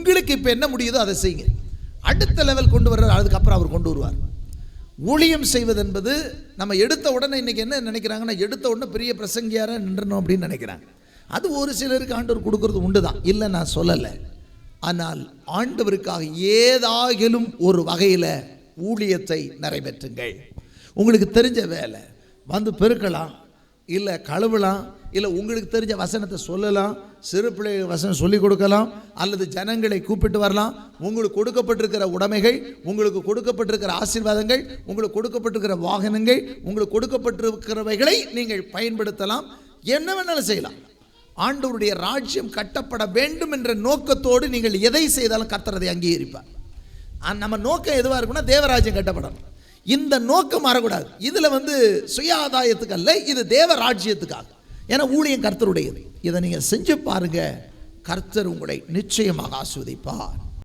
உங்களுக்கு இப்போ என்ன முடியுதோ அதை செய்யுங்க. அடுத்த லெவல் கொண்டு வர்றார் அதுக்கப்புறம் அவர் கொண்டு வருவார். ஊழியம் செய்வது என்பது நம்ம எடுத்த உடனே இன்றைக்கி என்ன நினைக்கிறாங்கன்னா எடுத்த உடனே பெரிய பிரசங்கியாராக நின்றணும் அப்படின்னு நினைக்கிறாங்க. அது ஒரு சிலருக்கு ஆண்டவர் கொடுக்கறது உண்டு தான் இல்லை நான் சொல்லலை. ஆனால் ஆண்டவருக்காக ஏதாகிலும் ஒரு வகையில் ஊழியத்தை நிறைவேற்றுங்கள். உங்களுக்கு தெரிஞ்ச வேலை வந்து பெருக்கலாம் இல்லை கழுவலாம் இல்லை உங்களுக்கு தெரிஞ்ச வசனத்தை சொல்லலாம் சிறு பிள்ளைகள் வசனம் சொல்லிக் கொடுக்கலாம் அல்லது ஜனங்களை கூப்பிட்டு வரலாம். உங்களுக்கு கொடுக்கப்பட்டிருக்கிற உடைமைகள் உங்களுக்கு கொடுக்கப்பட்டிருக்கிற ஆசீர்வாதங்கள் உங்களுக்கு கொடுக்கப்பட்டிருக்கிற வாகனங்கள் உங்களுக்கு கொடுக்கப்பட்டிருக்கிறவைகளை நீங்கள் பயன்படுத்தலாம். என்ன வேணாலும் செய்யலாம். ஆண்டவருடைய ராஜ்யம் கட்டப்பட வேண்டும் என்ற நோக்கத்தோடு நீங்கள் எதை செய்தாலும் கத்துறதை அங்கீகரிப்பார். நம்ம நோக்கம் எதுவாக இருக்குன்னா தேவராஜ்யம் கட்டப்படணும். இந்த நோக்கம் மாறக்கூடாது. இதில் வந்து சுய ஆதாயத்துக்கு அல்ல இது தேவராஜ்யத்துக்காக. ஏன்னா ஊழியம் கர்த்தருடையது. இதை நீங்கள் செஞ்சு பாருங்கள் கர்த்தர் உங்களை நிச்சயமாக ஆஸ்வதிப்பார்